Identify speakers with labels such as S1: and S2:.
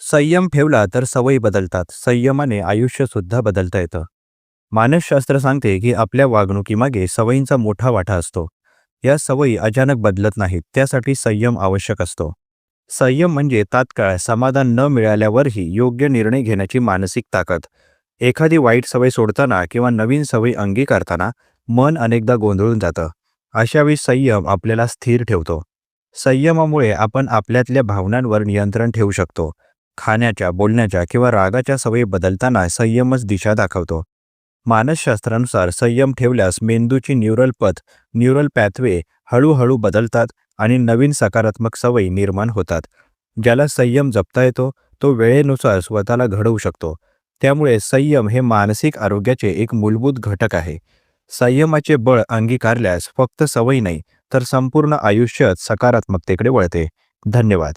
S1: संयम ठेवला तर सवयी बदलतात. संयमाने आयुष्य सुद्धा बदलता येतं. मानसशास्त्र सांगते की आपल्या वागणुकीमागे सवयींचा मोठा वाटा असतो. या सवयी अचानक बदलत नाहीत त्यासाठी संयम आवश्यक असतो. संयम म्हणजे तात्काळ समाधान न मिळाल्यावरही योग्य निर्णय घेण्याची मानसिक ताकद. एखादी वाईट सवय सोडताना किंवा नवीन सवयी अंगीकारताना मन अनेकदा गोंधळून जातं. अशावेळी संयम आपल्याला स्थिर ठेवतो. संयमामुळे आपण आपल्यातल्या भावनांवर नियंत्रण ठेवू शकतो. खाण्याच्या बोलण्याच्या किंवा रागाच्या सवयी बदलताना संयमच दिशा दाखवतो. मानसशास्त्रानुसार संयम ठेवल्यास मेंदूची न्यूरल पथ न्यूरल पॅथवे हळूहळू बदलतात आणि नवीन सकारात्मक सवयी निर्माण होतात. ज्याला संयम जपता येतो तो वेळेनुसार स्वतःला घडवू शकतो. त्यामुळे संयम हे मानसिक आरोग्याचे एक मूलभूत घटक आहे. संयमाचे बळ अंगीकारल्यास फक्त सवयी नाही तर संपूर्ण आयुष्यच सकारात्मकतेकडे वळते. धन्यवाद.